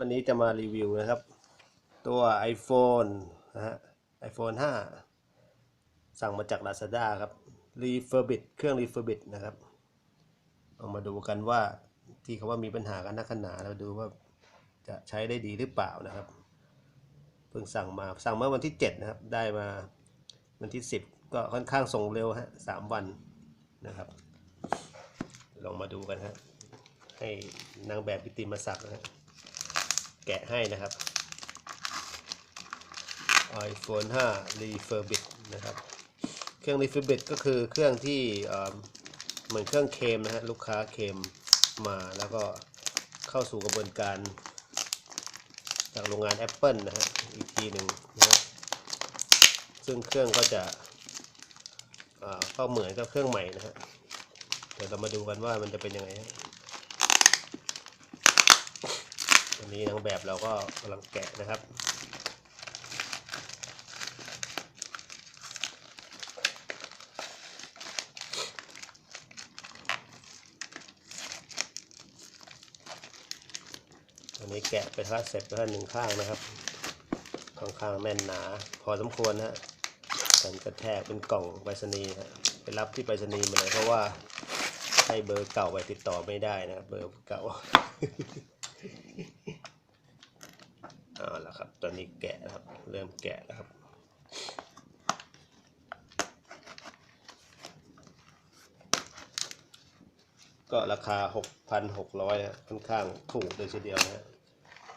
วันนี้จะมารีวิวนะครับ ตัว iPhone นะฮะ iPhone 5 สั่งมาจาก Lazada ครับ refurbish เครื่อง refurbish นะครับ เอามาดูกันว่าที่เขาว่ามีปัญหากันนักขนาเราดูว่าจะใช้ได้ดีหรือเปล่านะครับ เพิ่งสั่งมาสั่งเมื่อวันที่ 7 นะครับ ได้มาวันที่ 10 ก็ค่อนข้างส่งเร็วฮะสามวันนะครับลองมาดูกันฮะให้นางแบบพิติมาสักดิ์นะฮะ แกะให้นะครับ iPhone 5 refurbish นะครับ เครื่อง refurbish ก็คือเครื่องที่เหมือนเครื่องเคมนะฮะ ลูกค้าเคมมาแล้วก็เข้าสู่กระบวนการ จากโรงงาน Apple นะฮะ อีกทีหนึ่งนะฮะซึ่งเครื่องก็จะก็เหมือนกับเครื่องใหม่นะฮะ เดี๋ยวเรามาดูกันว่ามันจะเป็นยังไงฮะ วันนี้นางแบบเราก็กำลังแกะนะครับตอนนี้แกะไปท่าเสร็จไปท่าหนึ่งข้างนะครับข้างข้างแน่นหนา พอสมควรนะฮะกันกระแทกเป็นกล่องไปรษณีย์ฮะไปรับที่ไปรษณีย์มาเลยเพราะว่าให้เบอร์เก่าไปติดต่อไม่ได้นะเบอร์เก่า ตอนนี้แกะนะครับ เริ่มแกะแล้วครับ ก็ราคา 6,600นะค่อนข้างถูกเลยทีเดียวนะฮะ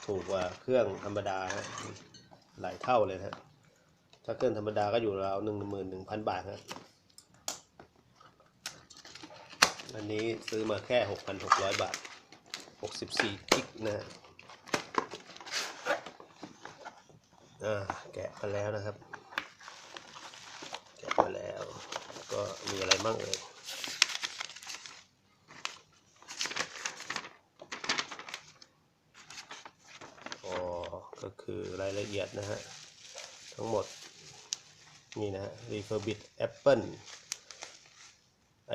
ถูกกว่าเครื่องธรรมดาฮะหลายเท่าเลยนะฮะถ้าเครื่องธรรมดาก็อยู่ราวหนึ่งหมื่นหนึ่งพันบาทฮะอันนี้ซื้อมาแค่ 6,600 บาท 64กิกนะฮะ อ่าแกะมาแล้วนะครับ แกะมาแล้ว ก็มีอะไรบ้างเอ่ยอ๋อก็คือรายละเอียดนะฮะ ทั้งหมด นี่นะฮะ refurbish Apple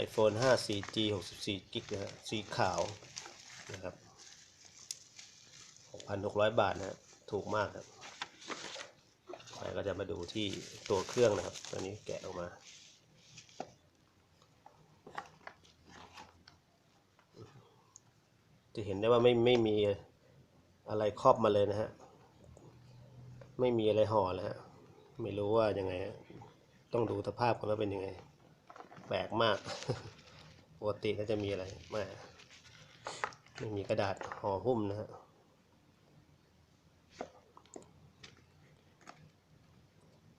iPhone 5 4G 64กิกนะฮะ สีขาวนะครับ 6,600 บาทนะฮะ ถูกมากครับ ไปก็จะมาดูที่ตัวเครื่องนะครับตอนนี้แกะออกมาจะเห็นได้ว่าไม่ไม่มีอะไรครอบมาเลยนะฮะ ไม่มีอะไรห่อแล้วฮะ ไม่รู้ว่ายังไง ต้องดูสภาพก่อนว่าเป็นยังไง แปลกมาก ปกติก็จะมีอะไรไมาไม่มีกระดาษห่อหุ้มนะฮะ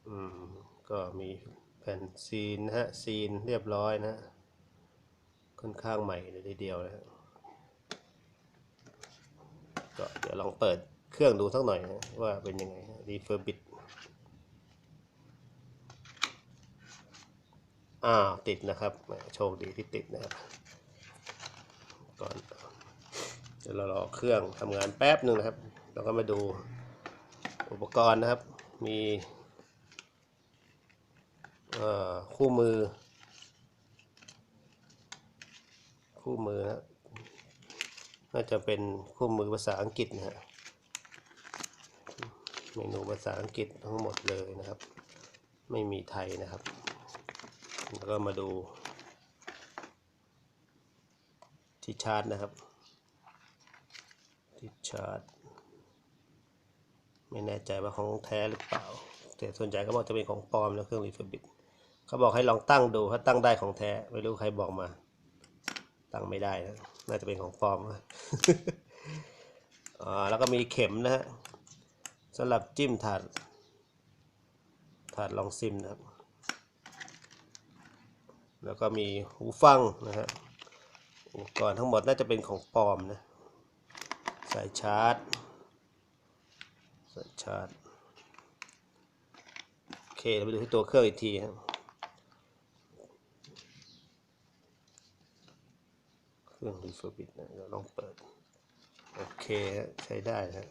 อืมก็มีแผ่นซีนนะฮะซีนเรียบร้อยนะ ค่อนข้างใหม่เลยทีเดียวนะฮะก็เดี๋ยวลองเปิดเครื่องดูสักหน่อยนะว่าเป็นยังไงรีเฟอร์บิดอ้าวติดนะครับ โชคดีที่ติดนะครับ ก่อนเดี๋ยวเรารอเครื่องทำงานแป๊บหนึ่งนะครับ เราก็มาดูอุปกรณ์นะครับ มี คู่มือ คู่มือนะน่าจะเป็นคู่มือภาษาอังกฤษนะฮะเมนูภาษาอังกฤษทั้งหมดเลยนะครับ ไม่มีไทยนะครับ แล้วก็มาดู ที่ชาร์จนะครับ ที่ชาร์จไม่แน่ใจว่าของแท้หรือเปล่า แต่ส่วนใหญ่เขาบอกจะเป็นของปลอมแล้วเครื่องรีเฟอร์บิด เขาบอกให้ลองตั้งดูถ้าตั้งได้ของแท้ไม่รู้ใครบอกมา ตั้งไม่ได้นะน่าจะเป็นของปลอมนะอ่าแล้วก็มีเข็มนะฮะสำหรับจิ้มถาดถาดลองซิมนะครับ แล้วก็มีหูฟังนะฮะอุปกรณ์ทั้งหมดน่าจะเป็นของปลอมนะสายชาร์จสายชาร์จโอเคเราไปดูที่ตัวเครื่องอีกทีครับ เครื่องรีเฟอร์บิดนะเราลองเปิด โอเคฮะใช้ได้ฮะ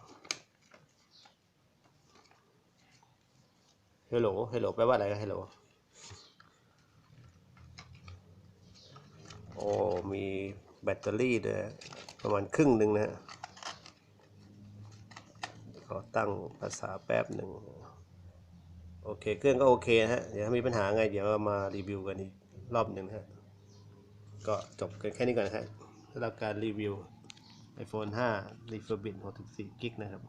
ฮัลโหลฮัลโหลแปลว่าอะไรนะฮัลโหลโอ้มีแบตเตอรี่ด้วยฮะประมาณครึ่งหนึ่งนะฮะขอตั้งภาษาแป๊บหนึ่งโอเคเครื่องก็โอเคนะฮะเดี๋ยวถ้ามีปัญหาไงเดี๋ยวมารีวิวกันอีกรอบหนึ่งนะฮะ ก็จบกันแค่นี้ก่อนนะฮะสำหรับการรีวิว iPhone 5 Refurbish 64กิกนะครับ